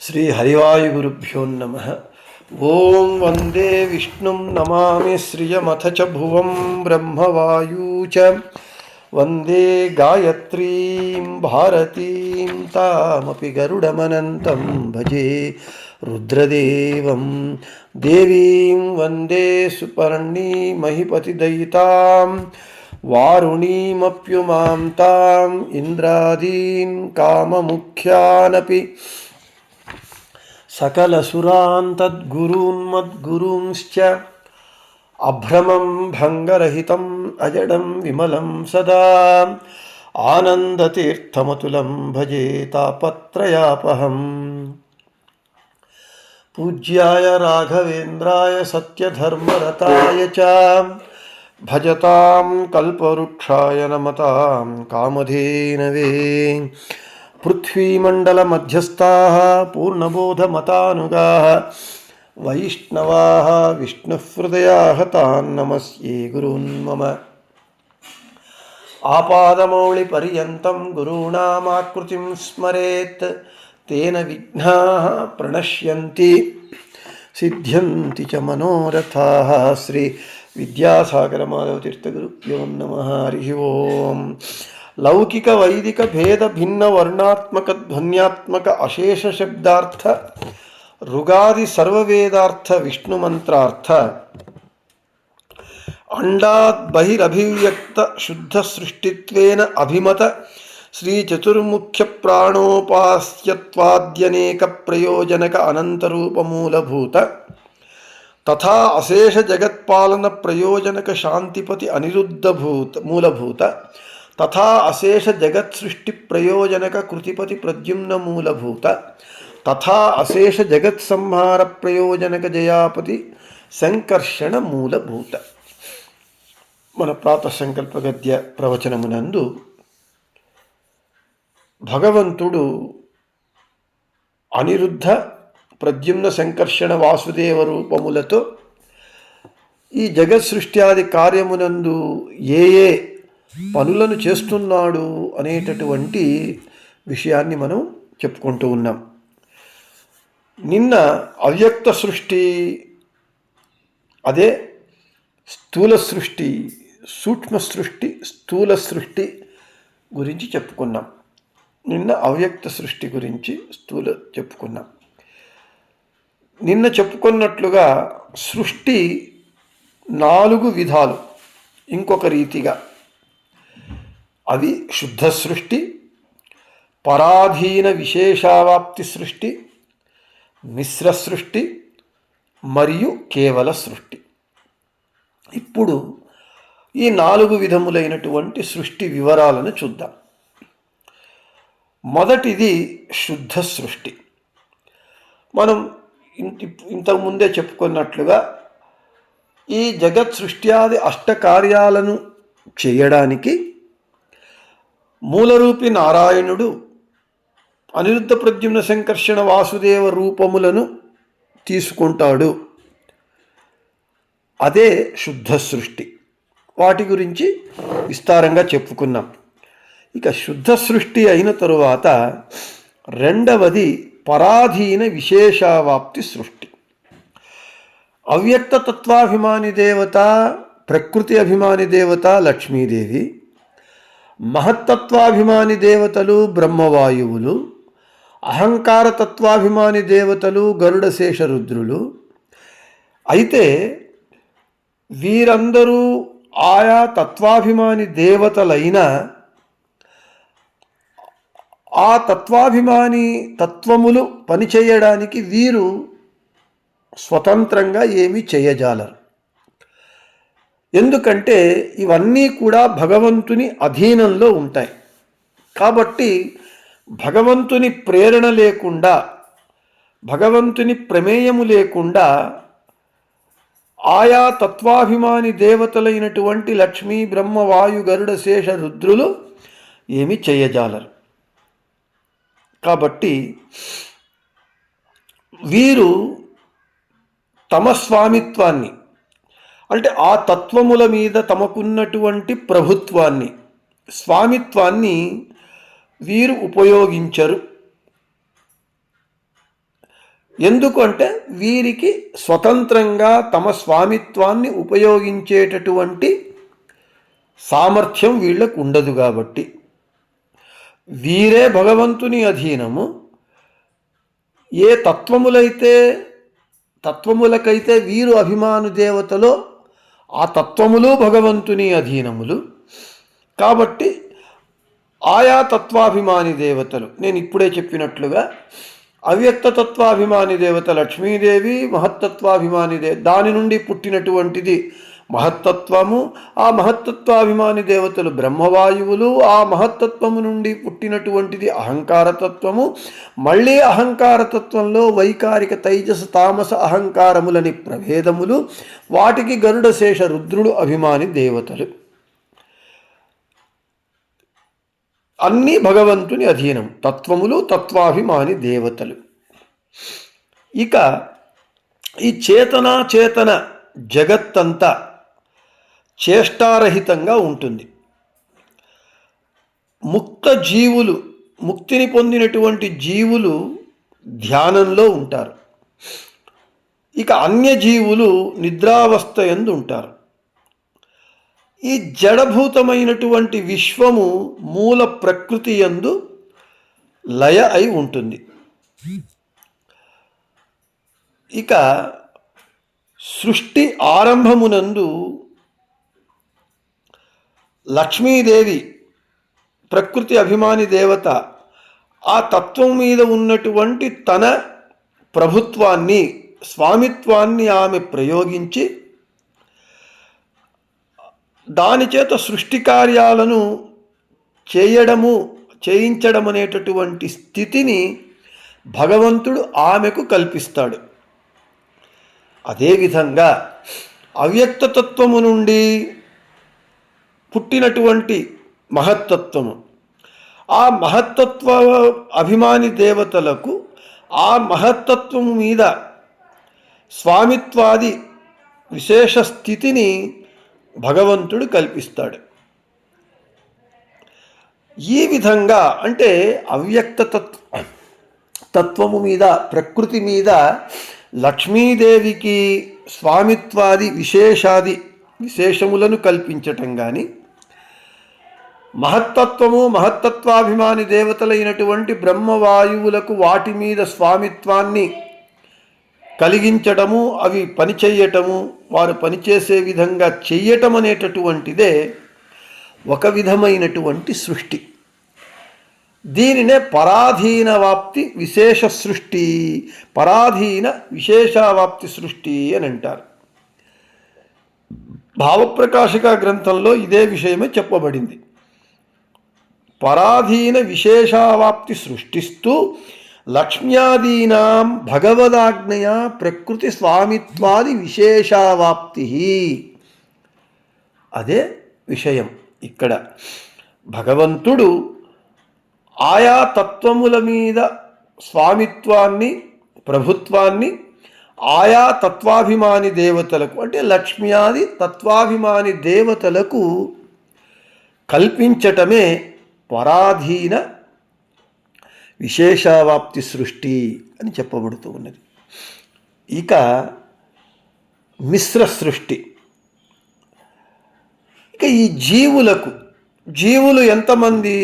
श्री हरिवायुगुरुभ्यो नम। ओं वंदे विष्णु नमा श्रियमथ च भुवं ब्रह्मवायू च। वंदे गायत्री, भारती, तामपि गरुडमनन्तं भजे रुद्रदेवं। देवीं वंदे सुपर्णीमहिपतिदयितां वारुणीमप्युमां ताम् इन्द्रादीन् काममुख्यानपि। सकलसुरान् तद्गुरून् मद्गुरूंश्च अभ्रमं भङ्गरहितम् अजडं विमलं सदा। आनन्दतीर्थमतुलं भजे तापत्रयापहम्। पूज्याय राघवेन्द्राय सत्यधर्मरताय च भजता कल्पवृक्षाय नमतां कामधेनवे। पृथ्वीमण्डलमध्यस्थाः, पूर्णबोधमतानुगाः, वैष्णवाः, विष्णुहृदयाः तान् नमस्ये गुरून् मम। आपादमौलिपर्यन्तं गुरूणामाकृतिं तेन विघ्नाः प्रणश्यन्ति, सिद्ध्यन्ति च श्री ವಿದ್ಯಾಸಾಗರ ಮಾಧವ ತೀರ್ಥಗುರು ಯೋಂ ನಮಃ ಹರಿ ಓಂ. ಲೌಕಿಕ ವೈದಿಕ ಭೇದ ಭಿನ್ನ ವರ್ಣಾತ್ಮಕ ಧ್ವನ್ಯಾತ್ಮಕ ಅಶೇಷ ಶಬ್ದಾರ್ಥ, ಋಗಾದಿ ಸರ್ವವೇದಾರ್ಥ ವಿಷ್ಣು ಮಂತ್ರಾರ್ಥ ಅಂಡಾತ್ ಬಹಿರಭಿವ್ಯಕ್ತ ಶುದ್ಧ ಸೃಷ್ಟಿತ್ವೇನ ಅಭಿಮತ, ಶ್ರೀ ಚತುರ್ಮುಖ್ಯ ಪ್ರಾಣೋಪಾಸ್ಯತ್ವಾದ್ಯನೇಕ ಪ್ರಯೋಜನಕ ಅನಂತರೂಪ ಮೂಲಭೂತ తథా అశేష జగత్పాలన ప్రయోజనక శాంతిపతి అనిరుద్ధభూత మూలభూత తథా అశేష జగత్ సృష్టి ప్రయోజనక కృతిపతి ప్రద్యుమ్న మూలభూత తథా అశేష జగత్ సంహార ప్రయోజనక జయాపతి సంకర్షణ మూలభూత. మన ప్రాత సంకల్ప గద్య ప్రవచనమునందు భగవంతుడు అనిరుద్ధ ప్రద్యుమ్న సంకర్షణ వాసుదేవ రూపములతో ఈ జగత్ సృష్ట్యాది కార్యమునందు ఏ ఏ పనులను చేస్తున్నాడు అనేటటువంటి విషయాన్ని మనం చెప్పుకుంటూ ఉన్నాం. నిన్న అవ్యక్త సృష్టి అదే స్థూల సృష్టి సూక్ష్మ సృష్టి స్థూల సృష్టి గురించి చెప్పుకున్నాం. నిన్న అవ్యక్త సృష్టి గురించి స్థూల చెప్పుకున్నాం. నిన్న చెప్పుకున్నట్లుగా సృష్టి నాలుగు విధాలు. ఇంకొక రీతిగా. అవి శుద్ధ సృష్టి పరాధీన విశేషావాప్తి సృష్టి మిశ్ర సృష్టి మరియు కేవల సృష్టి. ఇప్పుడు ఈ నాలుగు విధములైనటువంటి సృష్టి వివరాలను చూద్దాం. మొదటిది శుద్ధ సృష్టి. మనం ఇంతకు ఇంతకుముందే చెప్పుకున్నట్లుగా ఈ జగత్ సృష్ట్యాది అష్టకార్యాలను చేయడానికి మూలరూపి నారాయణుడు అనిరుద్ధ ప్రద్యుమ్న సంకర్షణ వాసుదేవ రూపములను తీసుకుంటాడు. అదే శుద్ధ సృష్టి. వాటి గురించి విస్తారంగా చెప్పుకున్నాం. ఇక శుద్ధ సృష్టి అయిన తరువాత రెండవది పరాధీన విశేషావాప్తి సృష్టి. అవ్యక్త తత్వాభిమాని దేవత ప్రకృతి అభిమాని దేవత లక్ష్మీదేవి మహత్తత్వాభిమాని దేవతలు బ్రహ్మవాయువులు అహంకార తత్వాభిమాని దేవతలు గరుడశేషరుద్రులు అయితే వీరందరూ ఆయా తత్వాభిమాని దేవతలైన ఆ తత్వాభిమాని తత్వములు పనిచేయడానికి వీరు స్వతంత్రంగా ఏమీ చేయజాలరు. ఎందుకంటే ఇవన్నీ కూడా భగవంతుని అధీనంలో ఉంటాయి. కాబట్టి భగవంతుని ప్రేరణ లేకుండా భగవంతుని ప్రమేయము లేకుండా ఆయా తత్వాభిమాని దేవతలైనటువంటి లక్ష్మీ బ్రహ్మ వాయు గరుడ శేష రుద్రులు ఏమి చేయజాలరు. కాబట్టి వీరు తమ స్వామిత్వాన్ని అంటే ఆ తత్వముల మీద తమకున్నటువంటి ప్రభుత్వాన్ని స్వామిత్వాన్ని వీరు ఉపయోగించరు. ఎందుకంటే వీరికి స్వతంత్రంగా తమ స్వామిత్వాన్ని ఉపయోగించేటటువంటి సామర్థ్యం వీళ్ళకు ఉండదు కాబట్టి. వీరే భగవంతుని అధీనము. ఏ తత్వములైతే తత్వములకైతే వీరు అభిమాను దేవతలో ఆ తత్వములు భగవంతుని అధీనములు. కాబట్టి ఆయా తత్వాభిమాని దేవతలు నేను ఇప్పుడే చెప్పినట్లుగా అవ్యక్త తత్వాభిమాని దేవత లక్ష్మీదేవి మహత్తత్వాభిమాని దే దాని నుండి పుట్టినటువంటిది మహత్తత్వము ఆ మహత్తత్వాభిమాని దేవతలు బ్రహ్మవాయువులు ఆ మహత్తత్వము నుండి పుట్టినటువంటిది అహంకారతత్వము మళ్ళీ అహంకారతత్వంలో వైకారిక తైజస తామస అహంకారములని ప్రభేదములు వాటికి గరుడ శేష రుద్రుడు అభిమాని దేవతలు. అన్నీ భగవంతుని అధీనం తత్వములు తత్వాభిమాని దేవతలు. ఇక ఈ చేతన చేతన జగత్తంతా చేష్టారహితంగా ఉంటుంది. ముక్త జీవులు ముక్తిని పొందినటువంటి జీవులు ధ్యానంలో ఉంటారు. ఇక అన్య జీవులు నిద్రావస్థ ఎందు ఉంటారు. ఈ జడభూతమైనటువంటి విశ్వము మూల ప్రకృతి యందు లయ అయి ఉంటుంది. ఇక సృష్టి ఆరంభమునందు లక్ష్మీదేవి ప్రకృతి అభిమాని దేవత ఆ తత్వం మీద ఉన్నటువంటి తన ప్రభుత్వాన్ని స్వామిత్వాన్ని ఆమె ప్రయోగించి దాని చేత సృష్టి కార్యాలను చేయడము చేయించడం అనేటటువంటి స్థితిని భగవంతుడు ఆమెకు కల్పిస్తాడు. అదేవిధంగా అవ్యక్తతత్వము నుండి పుట్టినటువంటి మహత్తత్వము ఆ మహత్తత్వ అభిమాని దేవతలకు ఆ మహత్తత్వము మీద స్వామిత్వాది విశేష స్థితిని భగవంతుడు కల్పిస్తాడు. ఈ విధంగా అంటే అవ్యక్త తత్వ తత్వము మీద ప్రకృతి మీద లక్ష్మీదేవికి స్వామిత్వాది విశేషాది విశేషములను కల్పించటం కానీ మహత్తత్వము మహత్తత్వాభిమాని దేవతలైనటువంటి బ్రహ్మవాయువులకు వాటి మీద స్వామిత్వాన్ని కలిగించటము అవి పనిచేయటము వారు పనిచేసే విధంగా చెయ్యటం అనేటటువంటిదే ఒక విధమైనటువంటి సృష్టి. దీనినే పరాధీన వాప్తి విశేష సృష్టి పరాధీన విశేషావాప్తి సృష్టి అని అంటారు. భావప్రకాశిక గ్రంథంలో ఇదే విషయమే చెప్పబడింది. పరాధీన విశేషావాప్తి సృష్టిస్తూ లక్ష్మ్యాదీనాం భగవదాజ్ఞయ ప్రకృతి స్వామిత్వాది విశేషావాప్తి. అదే విషయం ఇక్కడ. భగవంతుడు ఆయా తత్వముల మీద స్వామిత్వాన్ని ప్రభుత్వాన్ని ఆయా తత్వాభిమాని దేవతలకు అంటే లక్ష్మ్యాది తత్వాభిమాని దేవతలకు కల్పించటమే పరాధీన విశేషావాప్తి సృష్టి అని చెప్పబడుతూ ఉన్నది. ఇక మిశ్ర సృష్టి. ఇక ఈ జీవులకు జీవులు ఎంతమంది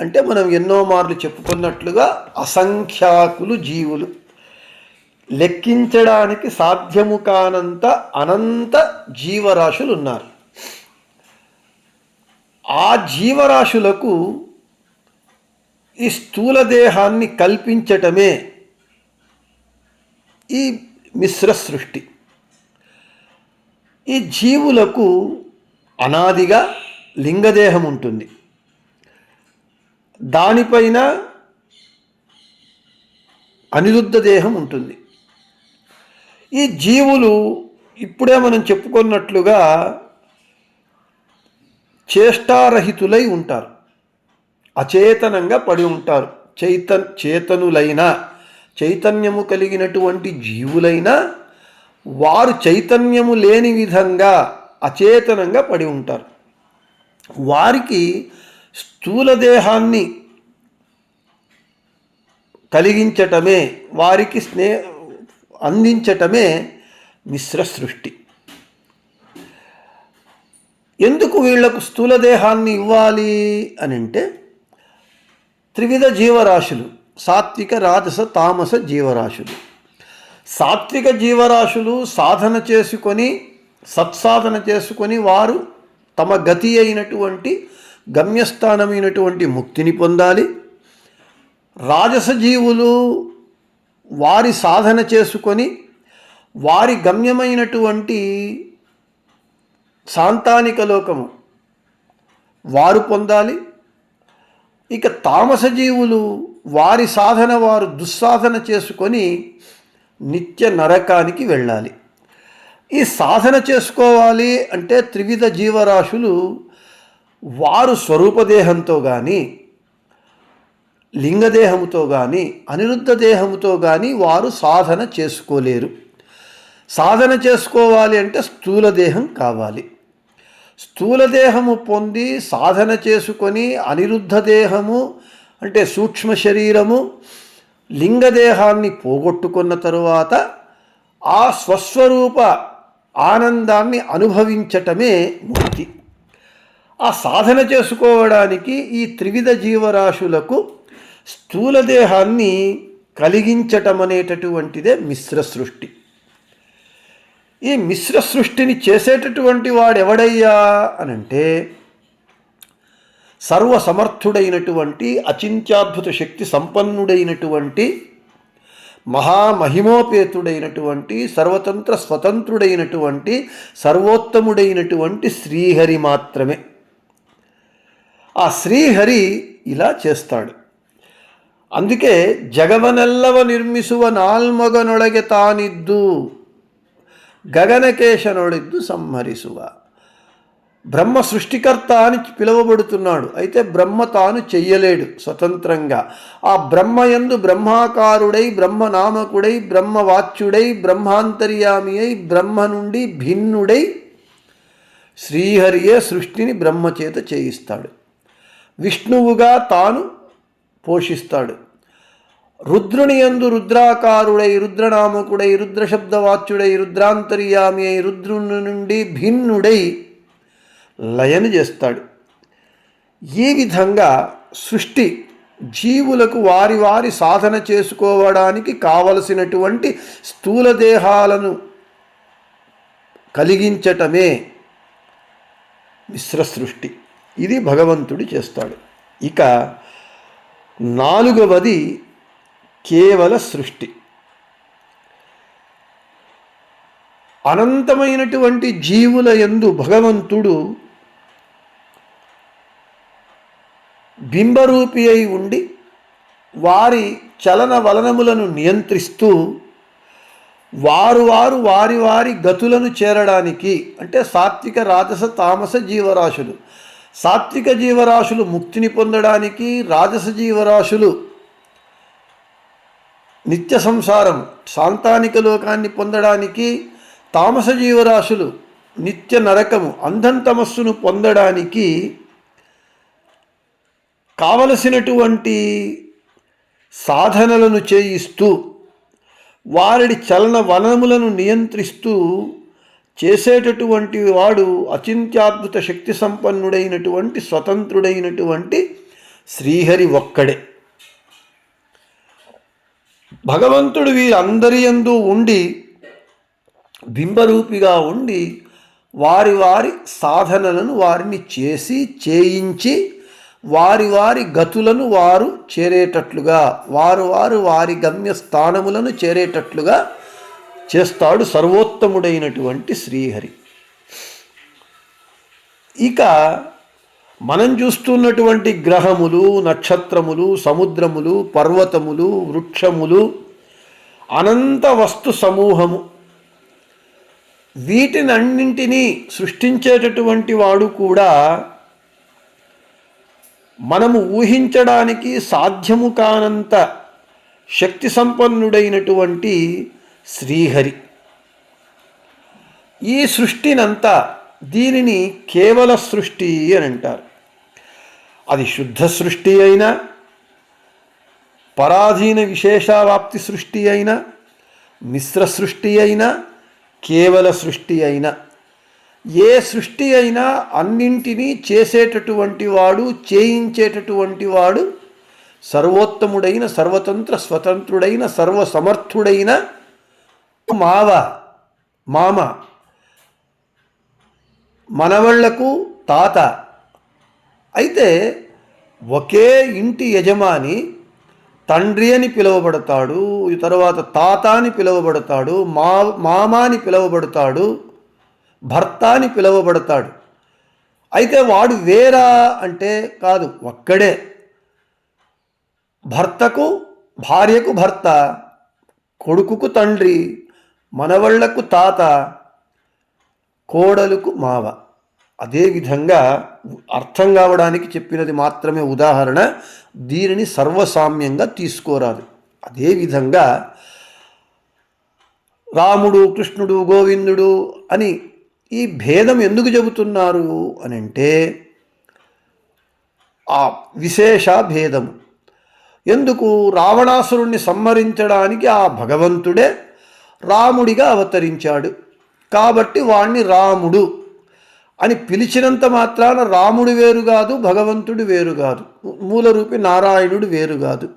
అంటే మనం ఎన్నో మార్లు చెప్పుకున్నట్లుగా అసంఖ్యాకులు జీవులు. లెక్కించడానికి సాధ్యము కానంత అనంత జీవరాశులు ఉన్నారు ఆ జీవరాశులకు ఈ స్థూల దేహాన్ని కల్పించటమే ఈ మిశ్ర సృష్టి. ఈ జీవులకు అనాదిగా లింగదేహం ఉంటుంది. దానిపైన అనిరుద్ధ దేహం ఉంటుంది. ఈ జీవులు ఇప్పుడే మనం చెప్పుకున్నట్లుగా చేష్టారహితులై ఉంటారు. అచేతనంగా పడి ఉంటారు. చైతన్ చేతనులైన చైతన్యము కలిగినటువంటి జీవులైనా వారు చైతన్యము లేని విధంగా అచేతనంగా పడి ఉంటారు. వారికి స్థూల దేహాన్ని కలిగించటమే వారికి స్నే అందించటమే మిశ్ర సృష్టి. ఎందుకు వీళ్ళకు స్థూల దేహాన్ని ఇవ్వాలి అని అంటే త్రివిధ జీవరాశులు సాత్విక రాజస తామస జీవరాశులు. సాత్విక జీవరాశులు సాధన చేసుకొని సత్సాధన చేసుకొని వారు తమ గతి అయినటువంటి గమ్యస్థానమైనటువంటి ముక్తిని పొందాలి. రాజస జీవులు వారి సాధన చేసుకొని వారి గమ్యమైనటువంటి సాంతానిక లోకము వారు పొందాలి. ఇక తామస జీవులు వారి సాధన వారు దుస్సాధన చేసుకొని నిత్య నరకానికి వెళ్ళాలి. ఈ సాధన చేసుకోవాలి అంటే త్రివిధ జీవరాశులు వారు స్వరూపదేహంతో కానీ లింగదేహముతో కానీ అనిరుద్ధ దేహముతో కానీ వారు సాధన చేసుకోలేరు. సాధన చేసుకోవాలి అంటే స్థూల దేహం కావాలి. స్థూలదేహము పొంది సాధన చేసుకొని అనిరుద్ధ దేహము అంటే సూక్ష్మ శరీరము లింగదేహాన్ని పోగొట్టుకున్న తరువాత ఆ స్వస్వరూప ఆనందాన్ని అనుభవించటమే ముక్తి. ఆ సాధన చేసుకోవడానికి ఈ త్రివిధ జీవరాశులకు స్థూలదేహాన్ని కలిగించటం అనేటటువంటిదే మిశ్ర సృష్టి ఈ మిశ్ర సృష్టిని చేసేటటువంటి వాడు ఎవడయ్యా అనంటే సర్వసమర్థుడైనటువంటి అచింత్యాద్భుత శక్తి సంపన్నుడైనటువంటి మహామహిమోపేతుడైనటువంటి సర్వతంత్ర స్వతంత్రుడైనటువంటి సర్వోత్తముడైనటువంటి శ్రీహరి మాత్రమే. ఆ శ్రీహరి ఇలా చేస్తాడు. అందుకే జగవనెల్లవ నిర్మిసువ నాల్మగనొడగె తానిద్దు. గగనకేశనుడిద్దు సంహరిసువ బ్రహ్మ సృష్టికర్త అని పిలువబడుతున్నాడు. అయితే బ్రహ్మ తాను చెయ్యలేడు స్వతంత్రంగా. ఆ బ్రహ్మ ఎందు బ్రహ్మాకారుడై బ్రహ్మనామకుడై బ్రహ్మవాచ్యుడై బ్రహ్మాంతర్యామి అయి బ్రహ్మ నుండి భిన్నుడై శ్రీహరియే సృష్టిని బ్రహ్మచేత చేయిస్తాడు. విష్ణువుగా తాను పోషిస్తాడు. రుద్రుని యందు రుద్రాకారుడై రుద్రనామకుడై రుద్రశబ్దవాచ్యుడై రుద్రాంతర్యామి అయి రుద్రుని నుండి భిన్నుడై లయను చేస్తాడు ఈ విధంగా సృష్టి జీవులకు వారి వారి సాధన చేసుకోవడానికి కావలసినటువంటి స్థూల దేహాలను కలిగించటమే మిశ్ర సృష్టి ఇది భగవంతుడు చేస్తాడు ఇక నాలుగవది కేవల సృష్టి. అనంతమైనటువంటి జీవుల యందు భగవంతుడు బింబరూపి అయి ఉండి వారి చలన వలనములను నియంత్రిస్తూ వారు వారు వారి వారి గతులను చేరడానికి అంటే సాత్విక రాజస తామస జీవరాశులు. సాత్విక జీవరాశులు ముక్తిని పొందడానికి రాజస జీవరాశులు నిత్య సంసారం సాంతానిక లోకాన్ని పొందడానికి తామస జీవరాశులు నిత్య నరకము అంధం తమస్సును పొందడానికి కావలసినటువంటి సాధనలను చేయిస్తూ వారి చలన వనములను నియంత్రిస్తూ చేసేటటువంటి వాడు అచింత్యాద్భుత శక్తి సంపన్నుడైనటువంటి స్వతంత్రుడైనటువంటి శ్రీహరి ఒక్కడే. భగవంతుడు వీరందరి యందు ఉండి బింబరూపిగా ఉండి వారి వారి సాధనలను వారిని చేసి చేయించి వారి వారి గతులను వారు చేరేటట్లుగా వారు వారు వారి గమ్య స్థానములను చేరేటట్లుగా చేస్తాడు సర్వోత్తముడైనటువంటి శ్రీహరి. ఇక మనం చూస్తున్నటువంటి గ్రహములు నక్షత్రములు సముద్రములు పర్వతములు వృక్షములు అనంత వస్తు సమూహము. వీటినన్నింటినీ సృష్టించేటటువంటి వాడు కూడా మనము ఊహించడానికి సాధ్యము కానంత శక్తి సంపన్నుడైనటువంటి శ్రీహరి. ఈ సృష్టినంతా దీనిని కేవల సృష్టి అని అంటారు. అది శుద్ధ సృష్టి అయినా పరాధీన విశేషావాప్తి సృష్టి అయినా మిశ్ర సృష్టి అయినా కేవల సృష్టి అయినా. ఏ సృష్టి అయినా అన్నింటినీ చేసేటటువంటి వాడు చేయించేటటువంటి వాడు సర్వోత్తముడైన సర్వతంత్ర స్వతంత్రుడైన సర్వసమర్థుడైన మావ మామ మనవళ్ళకు తాత అయితే ఒకే ఇంటి యజమాని తండ్రి అని పిలువబడతాడు తరువాత తర్వాత తాత అని పిలువబడతాడు మా మామ అని పిలువబడతాడు భర్త అని పిలువబడతాడు. అయితే వాడు వేరా అంటే కాదు ఒక్కడే. భర్తకు భార్యకు భర్త కొడుకుకు తండ్రి మనవళ్ళకు తాత కోడలుకు మావ. అదేవిధంగా అర్థం కావడానికి చెప్పినది మాత్రమే ఉదాహరణ దీనిని సర్వసామ్యంగా తీసుకోరాదు. అదేవిధంగా రాముడు కృష్ణుడు గోవిందుడు అని ఈ భేదం ఎందుకు చెబుతున్నారు అని అంటే ఆ విశేష భేదము. ఎందుకు? రావణాసురుణ్ణి సంహరించడానికి ఆ భగవంతుడే రాముడిగా అవతరించాడు. కాబట్టి వాణ్ణి రాముడు అని పిలిచినంత మాత్రాన రాముడు వేరు కాదు భగవంతుడు వేరు కాదు. మూలరూపి నారాయణుడు వేరు కాదు.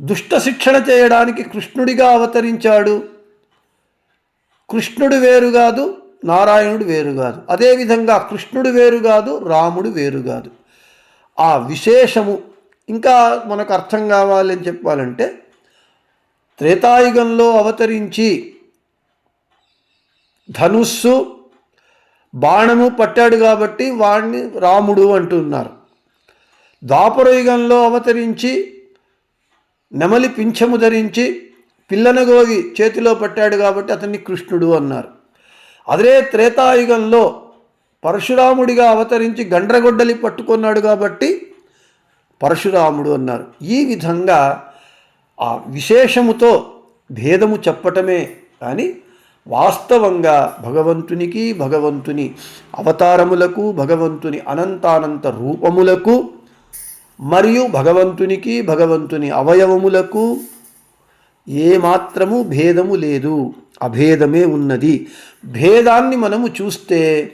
దుష్ట శిక్షణ చేయడానికి కృష్ణుడిగా అవతరించాడు. కృష్ణుడు వేరు కాదు నారాయణుడు వేరు కాదు. అదేవిధంగా కృష్ణుడు వేరు కాదు రాముడు వేరు కాదు. ఆ విశేషము ఇంకా మనకు అర్థం కావాలని చెప్పాలంటే త్రేతాయుగంలో అవతరించి ధనుస్సు బాణము పట్టాడు కాబట్టి వాడిని రాముడు అంటున్నారు. ద్వాపరయుగంలో అవతరించి నెమలి పింఛము ధరించి పిల్లనగోగి చేతిలో పట్టాడు కాబట్టి అతన్ని కృష్ణుడు అన్నారు. అదే త్రేతాయుగంలో పరశురాముడిగా అవతరించి గండ్రగొడ్డలి పట్టుకున్నాడు కాబట్టి పరశురాముడు అన్నారు. ఈ విధంగా ఆ విశేషముతో భేదము చెప్పటమే కానీ వాస్తవంగా భగవంతునికి భగవంతుని అవతారములకు భగవంతుని అనంతానంత రూపములకు మరియు భగవంతునికి భగవంతుని అవయవములకు ఏమాత్రము భేదము లేదు అభేదమే ఉన్నది. భేదాన్ని మనము చూస్తే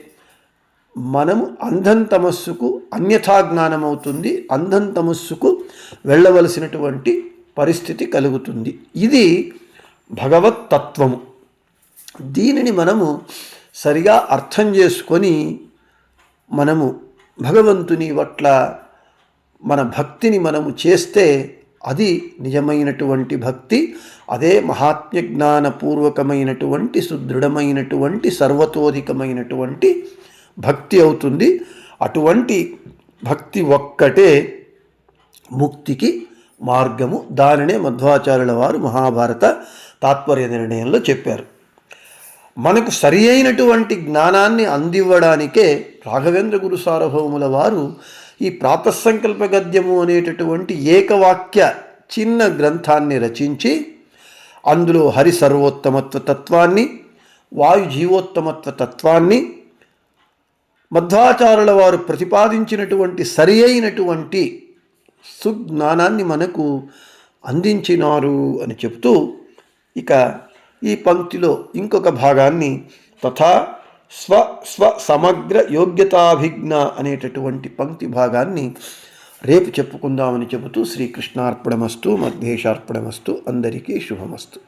మనము అంధం తమస్సుకు అన్యథా జ్ఞానమవుతుంది అంధం తమస్సుకు వెళ్ళవలసినటువంటి పరిస్థితి కలుగుతుంది. ఇది భగవత్ తత్వము. దీనిని మనము సరిగా అర్థం చేసుకొని మనము భగవంతుని పట్ల మన భక్తిని మనము చేస్తే అది నిజమైనటువంటి భక్తి అదే మహాత్మ్య జ్ఞానపూర్వకమైనటువంటి సుదృఢమైనటువంటి సర్వతోధికమైనటువంటి భక్తి అవుతుంది. అటువంటి భక్తి ఒక్కటే ముక్తికి మార్గము. దానినే మధ్వాచార్యుల వారు మహాభారత తాత్పర్య నిర్ణయంలో చెప్పారు. మనకు సరి అయినటువంటి జ్ఞానాన్ని అందివ్వడానికే రాఘవేంద్ర గురు సార్వభౌముల వారు ఈ ప్రాతసంకల్ప గద్యము అనేటటువంటి ఏకవాక్య చిన్న గ్రంథాన్ని రచించి అందులో హరి సర్వోత్తమత్వ తత్వాన్ని వాయు జీవోత్తమత్వ తత్వాన్ని మధ్వాచారుల వారు ప్రతిపాదించినటువంటి సరి అయినటువంటి సుజ్ఞానాన్ని మనకు అందించినారు అని చెప్తూ ఇక ఈ పంక్తిలో ఇంకొక భాగాన్ని తథా స్వ స్వ సమగ్ర యోగ్యతాభిజ్ఞ అనేటటువంటి పంక్తి భాగాన్ని రేపు చెప్పుకుందామని చెబుతూ శ్రీకృష్ణార్పణమస్తు మధ్యేషార్పణమస్తు అందరికీ శుభమస్తు.